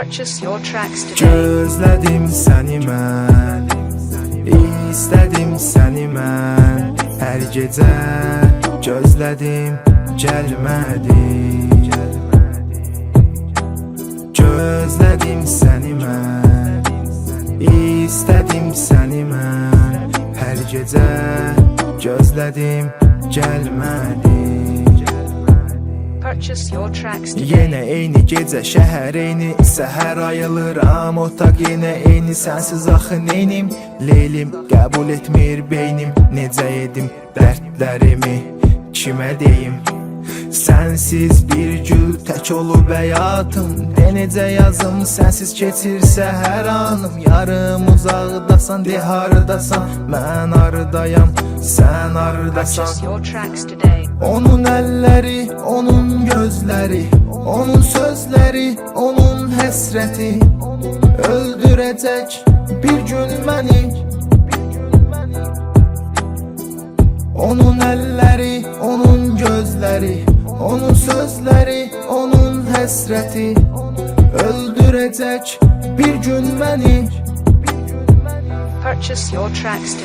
Purchase your tracks today. Gözlədim səni mən İstədim səni mən Hər gecə gözlədim gəlmədin Gözlədim səni mən İstədim səni mən Hər gecə gözlədim gəlmədin Purchase your tracks today. Yenə eyni gecə şəhər eyni Səhər ayılıram otaq yenə eyni Sənsiz axı neynim Leylim qəbul etmir beynim. Necə edim dərdlərimi Kimə deyim Sənsiz bir gül tək olub həyatım De necə yazım sənsiz keçirsə hər anım. Yarım uzaqdasan de hardasan Mən ardayam sən ardasan. Onun əlləri, onun gözləri, onun sözləri, onun həsrəti öldürəcək bir gün məni. Onun əlləri, onun gözləri, onun sözləri, onun həsrəti öldürəcək bir gün məni.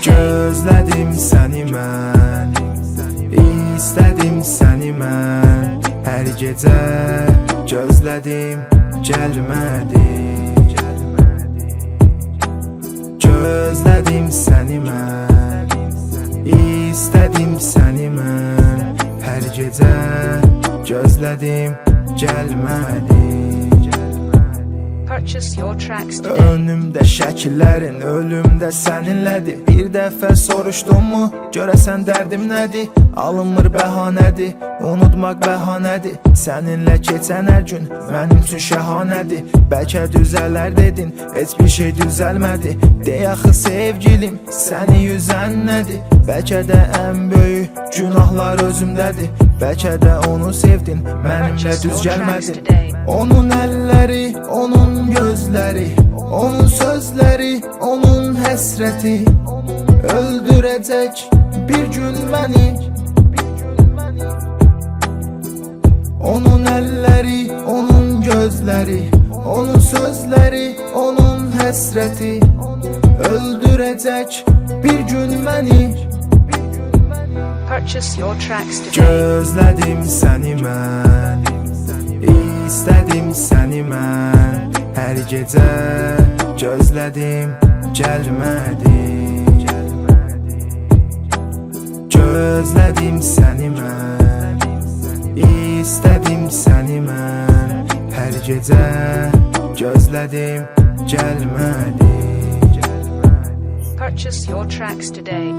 Gözlədim səni mən İstədim səni mən Hər gecə gözlədim gəlmədin Gözlədim səni mən İstədim səni gecə gözlədim gəlmədin Purchase your tracks today. Önümdə şəkillərin, ölümdə səninlədir Bir dəfə soruşdummu, görəsən dərdim nədir? Alınmır bəhanədir, unutmaq bəhanədir Səninlə keçən hər gün mənim üçün şəhanədir Bəlkə düzələr dedin, heç bir şey düzəlmədi Dey axı sevgilim, səni yüzən nədir? Bəlkə də ən böyük günahlar özümdədir Bəlkə də onu sevdin, mənimlə düz gəlmədin Onun əlləri, onun gözləri, onun sözləri, onun həsrəti öldürəcək bir gün məni. Onun əlləri, onun gözləri, onun sözləri, onun həsrəti öldürəcək bir gün məni. Purchase your tracks today. Gözlədim səni mən İstədim səni mən Hər gecə gözlədim gəlmədin Gözlədim səni mən İstədim səni mən Hər gecə gözlədim gəlmədin Purchase your tracks today.